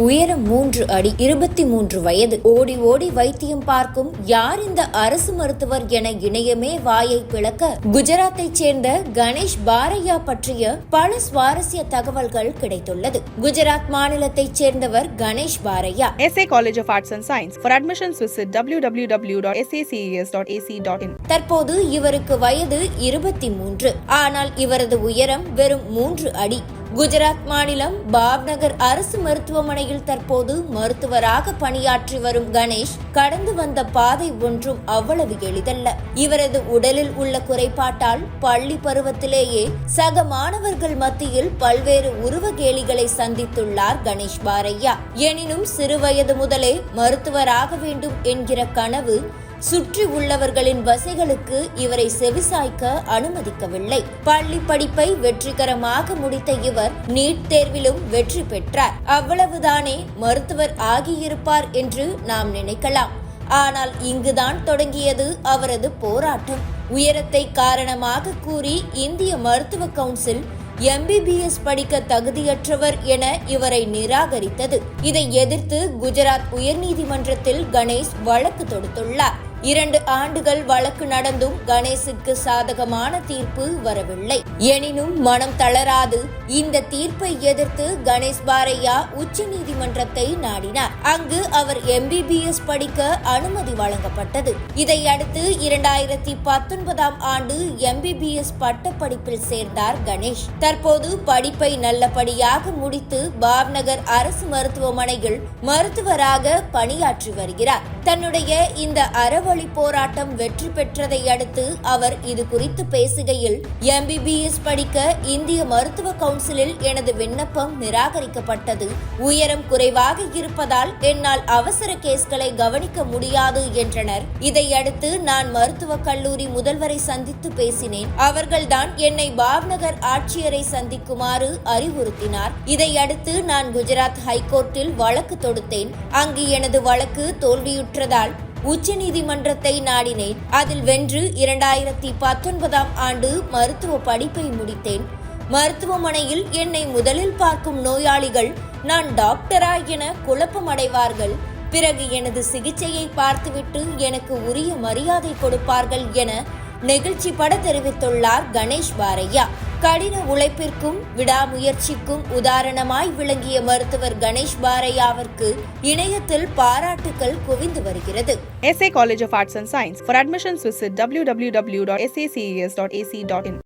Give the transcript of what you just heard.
உயரம் மூன்று அடி இருபத்தி மூன்று வயது. ஓடி ஓடி வைத்தியம் பார்க்கும் யார் இந்த அரசு மருத்துவர் என இணையமே வாயை பிளக்க குஜராத்தைச் சேர்ந்த கணேஷ் பாரையா பற்றிய பல சுவாரஸ்ய தகவல்கள் கிடைத்துள்ளது. குஜராத் மாநிலத்தைச் சேர்ந்தவர் Ganesh பாரையா. SA College of Arts and Science. For admissions, visit www.saces.ac.in. தற்போது இவருக்கு வயது இருபத்தி மூன்று. ஆனால் இவரது உயரம் வெறும் மூன்று அடி. குஜராத் மாநிலம் பாவ்நகர் அரசு மருத்துவமனையில் தற்போது மருத்துவராக பணியாற்றி வரும் கணேஷ் கடந்து வந்த பாதை ஒன்றும் அவ்வளவு எளிதல்ல. இவரது உடலில் உள்ள குறைபாட்டால் பள்ளி பருவத்திலேயே சக மாணவர்கள் மத்தியில் பல்வேறு உருவ கேலிகளை சந்தித்துள்ளார் கணேஷ் பாரையா எனினும் சிறுவயது முதலே மருத்துவராக வேண்டும் என்கிற கனவு சுற்றி உள்ளவர்களின் வசைகளுக்கு இவரை செவிசாய்க்க அனுமதிக்கவில்லை. பள்ளி படிப்பை வெற்றிகரமாக முடித்த இவர் நீட் தேர்விலும் வெற்றி பெற்றார். அவ்வளவுதானே மருத்துவர் ஆகியிருப்பார் என்று நாம் நினைக்கலாம். ஆனால் இங்குதான் தொடங்கியது அவரது போராட்டம். உயரத்தை காரணமாக கூறி இந்திய மருத்துவ கவுன்சில் எம்பிபிஎஸ் படிக்க தகுதியற்றவர் என இவரை நிராகரித்தது. இதை எதிர்த்து குஜராத் உயர்நீதிமன்றத்தில் கணேஷ் வழக்கு தொடுத்துள்ளார். இரண்டு ஆண்டுகள் வழக்கு நடந்தும் கணேசுக்கு சாதகமான தீர்ப்பு வரவில்லை. எனினும் மனம் தளராது. இந்த தீர்ப்பை எதிர்த்து கணேஷ் பாரையா உச்சநீதிமன்றத்தை நாடினார். அங்கு அவர் எம்பிபிஎஸ் படிக்க அனுமதி வழங்கப்பட்டது. இதையடுத்து இரண்டாயிரத்தி பத்தொன்பதாம் ஆண்டு எம்பிபிஎஸ் பட்டப்படிப்பில் சேர்ந்தார் கணேஷ். தற்போது படிப்பை நல்லபடியாக முடித்து பாவ்நகர் அரசு மருத்துவமனையில் மருத்துவராக பணியாற்றி வருகிறார். தன்னுடைய இந்த அறவழி போராட்டம் வெற்றி பெற்றதை அடுத்து அவர் இது குறித்து பேசுகையில் எம்பிபிஎஸ் படிக்க இந்திய மருத்துவ கவுன்சிலில் எனது விண்ணப்பம் நிராகரிக்கப்பட்டது. உயரம் குறைவாக இருப்பதால் என்னால் அவசர கேஸ்களை கவனிக்க முடியாது என்றனர். இதையடுத்து நான் மருத்துவக் கல்லூரி முதல்வரை சந்தித்து பேசினேன். அவர்கள்தான் என்னை பாவ்நகர் ஆட்சியரை சந்திக்குமாறு அறிவுறுத்தினார். இதையடுத்து நான் குஜராத் ஹைகோர்ட்டில் வழக்கு தொடுத்தேன். அங்கு எனது வழக்கு தோல்வியுற்றதால் உச்சநீதிமன்றத்தை நாடினேன். அதில் வென்று இரண்டாயிரத்தி பத்தொன்பதாம் ஆண்டு மருத்துவ படிப்பை முடித்தேன். மருத்துவமனையில் என்னை முதலில் பார்க்கும் நோயாளிகள் நான் டாக்டரா என குழப்பமடைவார்கள். பிறகு எனது சிகிச்சையை பார்த்துவிட்டு எனக்கு உரிய மரியாதை கொடுப்பார்கள் என நெகிழ்ச்சி பட தெரிவித்துள்ளார் கணேஷ் பாரையா. கடின உழைப்பிற்கும் விடாமுயற்சிக்கும் உதாரணமாய் விளங்கிய மருத்துவர் கணேஷ் பாரையாவிற்கு இணையத்தில் பாராட்டுக்கள் குவிந்து வருகிறது. SA college of arts and science for admissions visit W W W dot SACS dot AC dot in